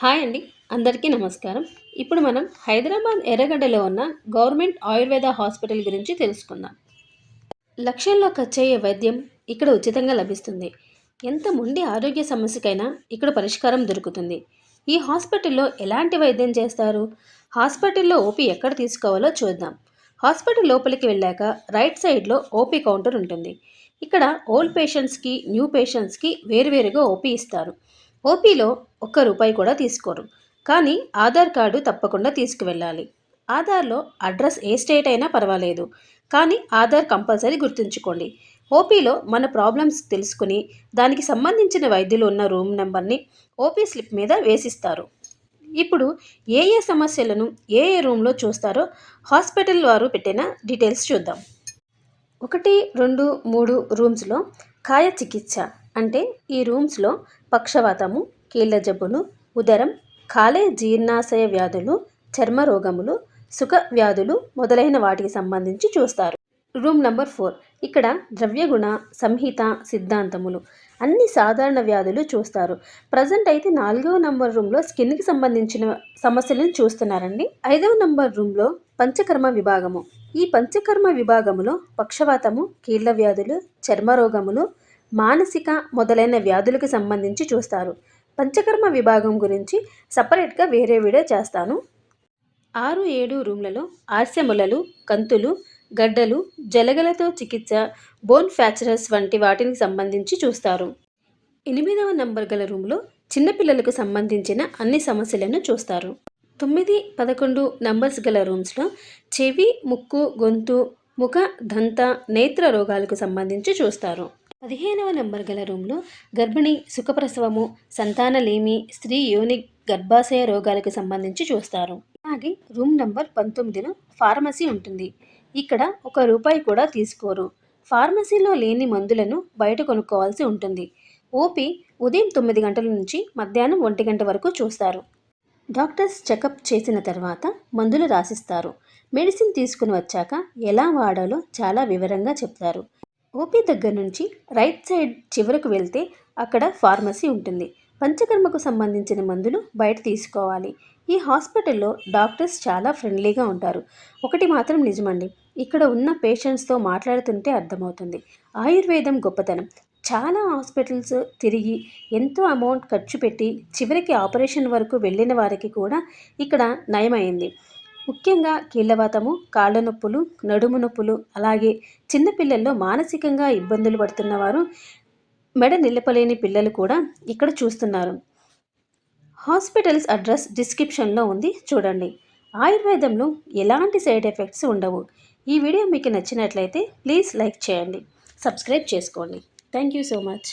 Hi అండి. అందరికీ నమస్కారం. ఇప్పుడు మనం హైదరాబాద్ ఎర్రగడ్డలో ఉన్న గవర్నమెంట్ ఆయుర్వేద హాస్పిటల్ గురించి తెలుసుకుందాం. లక్షల్లో ఖర్చయ్యే వైద్యం ఇక్కడ ఉచితంగా లభిస్తుంది. ఎంత మొండి ఆరోగ్య సమస్యకైనా ఇక్కడ పరిష్కారం దొరుకుతుంది. ఈ హాస్పిటల్లో ఎలాంటి వైద్యం చేస్తారు? హాస్పిటల్లో ఓపీ ఎక్కడ తీసుకోవాలో చూద్దాం. హాస్పిటల్ లోపలికి వెళ్ళాక రైట్ సైడ్లో ఓపీ కౌంటర్ ఉంటుంది. ఇక్కడ ఓల్డ్ పేషెంట్స్కి న్యూ పేషెంట్స్కి వేరువేరుగా ఓపీ ఇస్తారు. ఓపీలో ఒక్క రూపాయి కూడా తీసుకోరు. కానీ ఆధార్ కార్డు తప్పకుండా తీసుకువెళ్ళాలి. ఆధార్లో అడ్రస్ ఏ స్టేట్ అయినా పర్వాలేదు. కానీ ఆధార్ కంపల్సరీ గుర్తుంచుకోండి. ఓపీలో మన ప్రాబ్లమ్స్ తెలుసుకుని దానికి సంబంధించిన వైద్యులు ఉన్న రూమ్ నెంబర్ని ఓపీ స్లిప్ మీద వేసిస్తారు. ఇప్పుడు ఏ ఏ సమస్యలను ఏ ఏ రూమ్లో చూస్తారో హాస్పిటల్ వారు పెట్టిన డీటెయిల్స్ చూద్దాం. ఒకటి రెండు మూడు రూమ్స్లో కాయ చికిత్స. అంటే ఈ రూమ్స్లో పక్షవాతము కీళ్ళ జబ్బులు ఉదరం కాలే జీర్ణాశయ వ్యాధులు చర్మ రోగములు సుఖ వ్యాధులు మొదలైన వాటికి సంబంధించి చూస్తారు. Room number four. ఇక్కడ ద్రవ్యగుణ సంహిత సిద్ధాంతములు అన్ని సాధారణ వ్యాధులు చూస్తారు. ప్రజెంట్ అయితే నాలుగవ నంబర్ రూమ్లో స్కిన్కి సంబంధించిన సమస్యలను చూస్తున్నారండి. ఐదవ నంబర్ రూమ్లో పంచకర్మ విభాగము. ఈ పంచకర్మ విభాగములో పక్షవాతము కీళ్ళ వ్యాధులు చర్మ రోగములు మానసిక మొదలైన వ్యాధులకు సంబంధించి చూస్తారు. పంచకర్మ విభాగం గురించి సపరేట్గా వేరే వీడియో చేస్తాను. ఆరు ఏడు రూమ్లలో ఆర్శములలు కంతులు గడ్డలు జలగలతో చికిత్స బోన్ ఫ్యాక్చరస్ వంటి వాటికి సంబంధించి చూస్తారు. ఎనిమిదవ నంబర్ గల రూమ్లో చిన్నపిల్లలకు సంబంధించిన అన్ని సమస్యలను చూస్తారు. తొమ్మిది పదకొండు నంబర్స్ గల రూమ్స్లో చెవి ముక్కు గొంతు ముఖ దంత నేత్ర రోగాలకు సంబంధించి చూస్తారు. పదిహేనవ నెంబర్ గల రూమ్లో గర్భిణి సుఖప్రసవము సంతానలేమి స్త్రీ యోని గర్భాశయ రోగాలకు సంబంధించి చూస్తారు. అలాగే రూమ్ నెంబర్ పంతొమ్మిదిలో ఫార్మసీ ఉంటుంది. ఇక్కడ ఒక రూపాయి కూడా తీసుకోరు. ఫార్మసీలో లేని మందులను బయట కొనుక్కోవాల్సి ఉంటుంది. ఓపీ ఉదయం తొమ్మిది గంటల నుంచి మధ్యాహ్నం ఒంటి గంట వరకు చూస్తారు. డాక్టర్స్ చెకప్ చేసిన తర్వాత మందులు రాసిస్తారు. మెడిసిన్ తీసుకుని వచ్చాక ఎలా వాడాలో చాలా వివరంగా చెప్తారు. ఓపీ దగ్గర నుంచి రైట్ సైడ్ చివరకు వెళ్తే అక్కడ ఫార్మసీ ఉంటుంది. పంచకర్మకు సంబంధించిన మందులు బయట తీసుకోవాలి. ఈ హాస్పిటల్లో డాక్టర్స్ చాలా ఫ్రెండ్లీగా ఉంటారు. ఒకటి మాత్రం నిజమండి. ఇక్కడ ఉన్న పేషెంట్స్తో మాట్లాడుతుంటే అర్థమవుతుంది. ఆయుర్వేదం గొప్పతనం. చాలా హాస్పిటల్స్ తిరిగి ఎంతో అమౌంట్ ఖర్చు పెట్టి చివరికి ఆపరేషన్ వరకు వెళ్ళిన వారికి కూడా ఇక్కడ నయమైంది. ముఖ్యంగా కీళ్ళవాతము కాళ్ళ నొప్పులు నడుము నొప్పులు అలాగే చిన్నపిల్లల్లో మానసికంగా ఇబ్బందులు పడుతున్నవారు మెడ నిలపలేని పిల్లలు కూడా ఇక్కడ చూస్తున్నారు. హాస్పిటల్స్ అడ్రస్ డిస్క్రిప్షన్లో ఉంది చూడండి. ఆయుర్వేదంలో ఎలాంటి సైడ్ ఎఫెక్ట్స్ ఉండవు. ఈ వీడియో మీకు నచ్చినట్లయితే ప్లీజ్ లైక్ చేయండి. సబ్స్క్రైబ్ చేసుకోండి. Thank you so much.